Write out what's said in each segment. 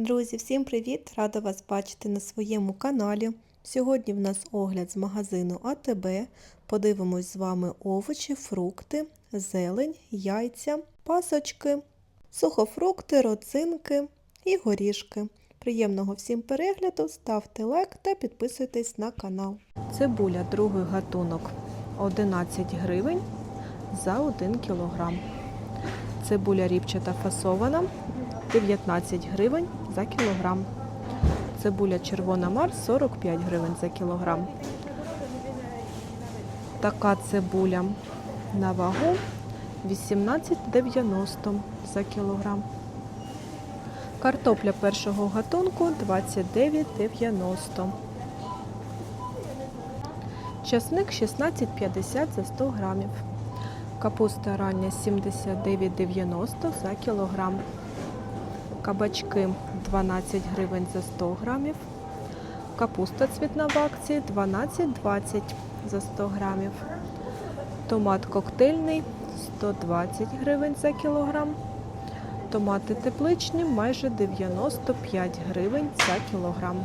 Друзі, всім привіт! Рада вас бачити на своєму каналі. Сьогодні в нас огляд з магазину АТБ. Подивимось з вами овочі, фрукти, зелень, яйця, пасочки, сухофрукти, роцинки і горішки. Приємного всім перегляду, ставте лайк та підписуйтесь на канал. Цибуля другий гатунок 11 гривень за 1 кілограм. Цибуля ріпчата фасована 19 гривень за кілограм. Цибуля червона Марс 45 гривень за кілограм. Така цибуля на вагу 18,90 за кілограм. Картопля першого гатунку 29,90. Часник 16,50 за 100 грамів. Капуста рання 79,90 за кілограм. Кабачки 12 гривень за 100 грамів. Капуста цвітна в акції 12,20 за 100 грамів. Томат коктейльний 120 гривень за кілограм. Томати тепличні майже 95 гривень за кілограм.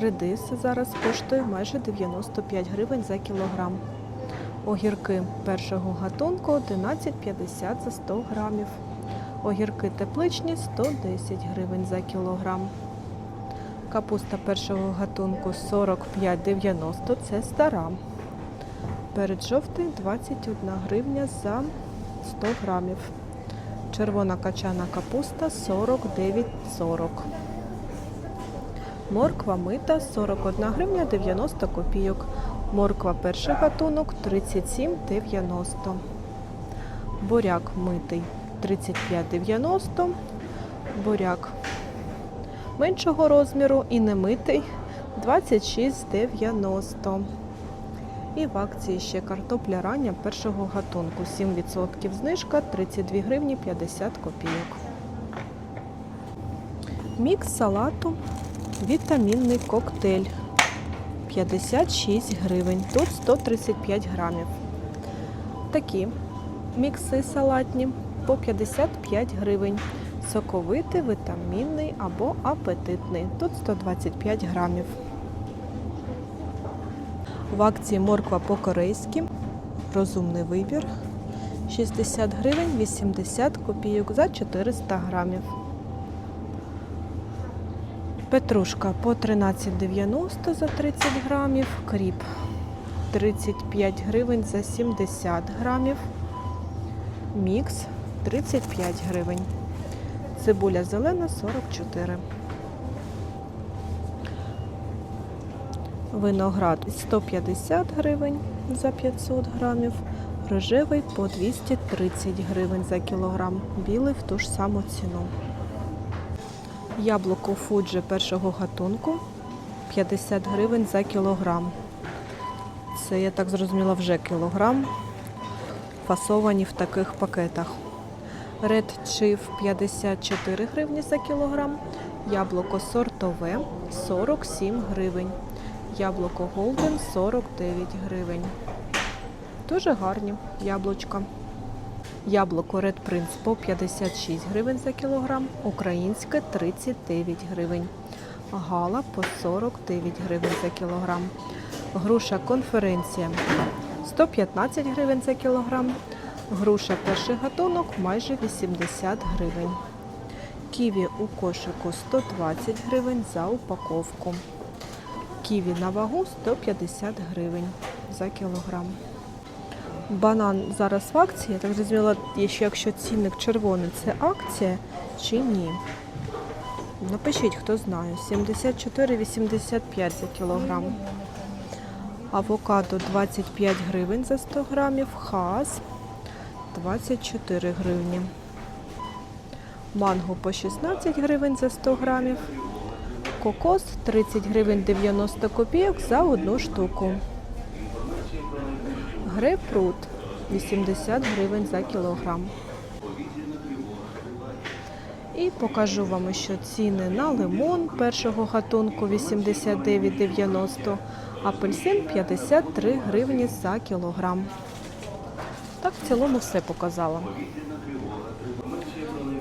Редис зараз коштує майже 95 гривень за кілограм. Огірки першого гатунку 11,50 за 100 грамів. Огірки тепличні 110 гривень за кілограм. Капуста першого гатунку 45,90 це стара. Перед жовтий 21 гривня за 100 грамів. Червона качана капуста 49,40. Морква мита 41 гривня 90 копійок. Морква перший гатунок 37,90. Буряк митий 35,90. Буряк меншого розміру і немитий 26,90. І в акції ще картопля рання першого гатунку. 7% знижка 32 гривні 50 копійок. Мікс салату вітамінний коктейль 56 гривень. Тут 135 грамів. Такі мікси салатні по 55 гривень. Соковитий, вітамінний або апетитний. Тут 125 грамів. В акції морква по-корейськи. Розумний вибір. 60 гривень 80 копійок за 400 грамів. Петрушка по 13,90 за 30 грамів. Кріп 35 гривень за 70 грамів. Мікс 35 гривень. Цибуля зелена 44. Виноград 150 гривень за 500 грамів. Рожевий по 230 гривень за кілограм. Білий в ту ж саму ціну. Яблуко Фуджи першого гатунку 50 гривень за кілограм. Це, я так зрозуміла, вже кілограм. Фасовані в таких пакетах. Red Chief 54 гривні за кілограм. Яблуко сортове 47 гривень. Яблуко Golden 49 гривень. Дуже гарні яблучка. Яблуко Red Prince по 56 гривень за кілограм, українське 39 гривень. Гала по 49 гривень за кілограм. Груша конференція 115 гривень за кілограм. Груша перший гатунок майже 80 гривень. Ківі у кошику 120 гривень за упаковку. Ківі на вагу 150 гривень за кілограм. Банан зараз в акції. Я так зрозуміла, якщо цінник червоний, це акція чи ні. Напишіть, хто знає. 74,85 за кілограм. Авокадо 25 гривень за 100 грамів. Хас 24 гривні. Манго по 16 гривень за 100 грамів. Кокос 30 гривень 90 копійок за одну штуку. Грейпфрут 80 гривень за кілограм. І покажу вам ще ціни на лимон першого гатунку 89,90, апельсин 53 гривні за кілограм. Так, в цілому все показала.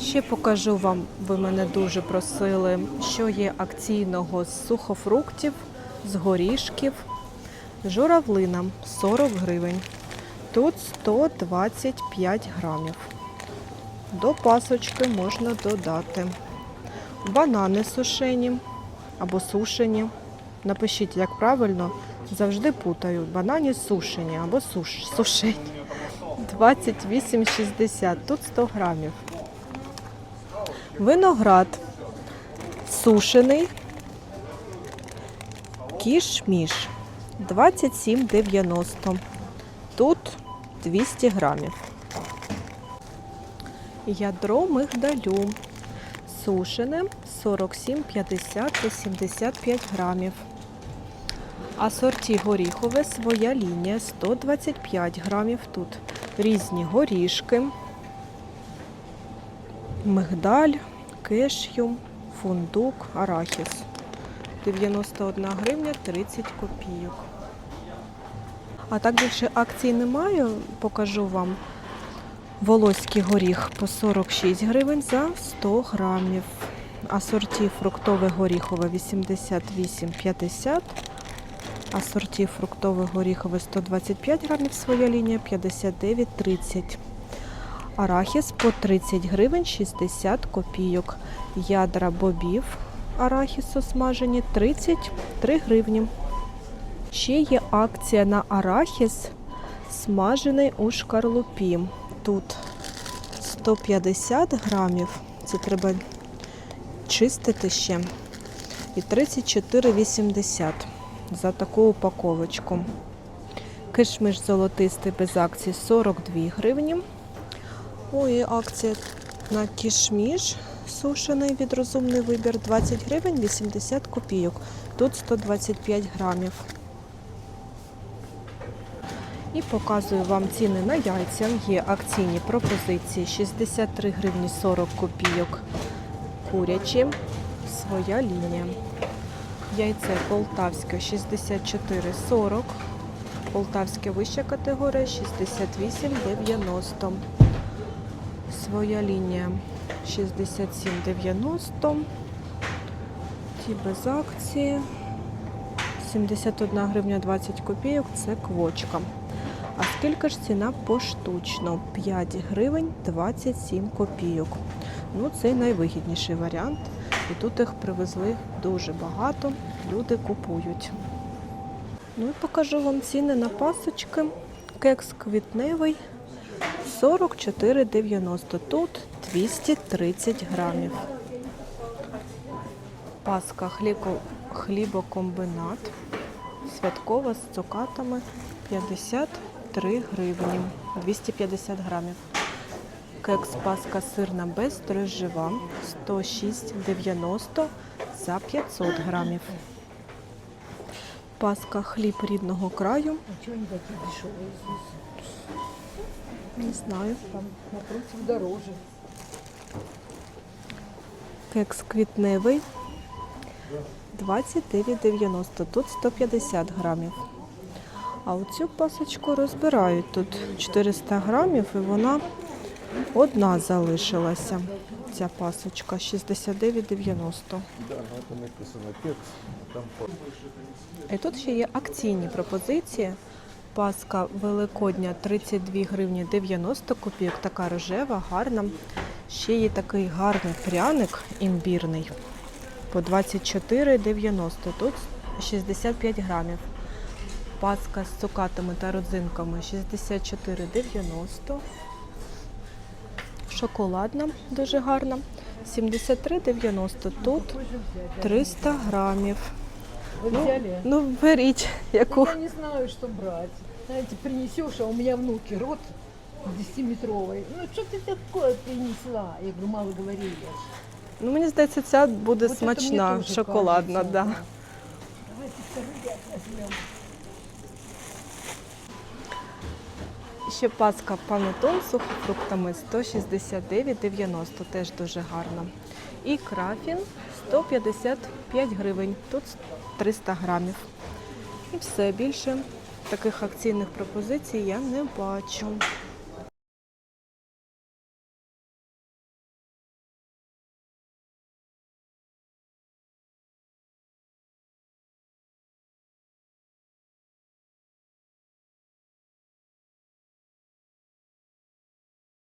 Ще покажу вам, ви мене дуже просили, що є акційного з сухофруктів, з горішків. Журавлина 40 гривень. Тут 125 грамів. До пасочки можна додати. Банани сушені або сушені. Напишіть, як правильно, завжди путаю. Банані сушені або суш, сушені. 28,60. Тут 100 грамів. Виноград сушений. Кішміш 27,90. Тут 200 грамів. Ядро мигдалю сушене 47,50 та 75 грамів. Асорті горіхове своя лінія 125 грамів. Тут різні горішки, мигдаль, кешю, фундук, арахіс. 91 гривня 30 копійок. А так більше акцій немає, покажу вам. Волоський горіх по 46 гривень за 100 грамів. Асорті фруктове горіхове 88,50. Асорті фруктове горіхове 125 грамів, своя лінія 59,30. Арахіс по 30 гривень 60 копійок. Ядра бобів арахісу смажені 33 гривні. Ще є акція на арахіс смажений у шкарлупі. Тут 150 грамів, це треба чистити ще. І 34,80 за таку упаковочку. Кишмиш золотистий без акції 42 гривні. Ой, акція на кішміш сушений від розумний вибір 20 гривень 80 копійок. Тут 125 грамів. І показую вам ціни на яйця. Є акційні пропозиції 63 гривні 40 копійок. Курячі, своя лінія. Яйце полтавське 64,40. Полтавське вища категорія 68,90. Своя лінія 67,90. Ті без акції. 71 гривня 20 копійок це квочка. А скільки ж ціна поштучно? 5 гривень 27 копійок. Ну, це найвигідніший варіант. І тут їх привезли дуже багато. Люди купують. Ну і покажу вам ціни на пасочки. Кекс квітневий 44,90. Тут 230 грамів. Паска хлібокомбинат. Святкова з цукатами 53 гривні. 250 грамів. Кекс паска сирна без дрожжева 106,90 за 500 грамів. Паска хліб рідного краю. Не знаю. Там напротив дороже. Кекс квітневий 29,90. Тут 150 грамів. А оцю пасочку розбирають. Тут 400 грамів і вона одна залишилася. Ця пасочка 69,90. Да, ну это написано кекс, там по- І тут ще є акційні пропозиції. Паска Великодня 32 гривні 90 копійок, така рожева, гарна. Ще є такий гарний пряник імбірний по 24,90. Тут 65 грамів. Паска з цукатами та родзинками 64,90 Шоколадна, дуже гарна. 73,90. Тут 300 грамів. Вы Ну, взяли? ну беріть, яку. Я не знаю, что брать. Знаете, принесешь, а у меня внуки рот 10-метровый. Ну что ты такое принесла? Я говорю, мало говорили. Ну, мені здається, ця буде Вот это мне смачна, тоже шоколадна, кажется, да. Давайте второй ряд возьмем. Ще паска панетон з сухофруктами 169,90, теж дуже гарна. І крафін 155 гривень, тут 300 грамів. І все більше таких акційних пропозицій я не бачу.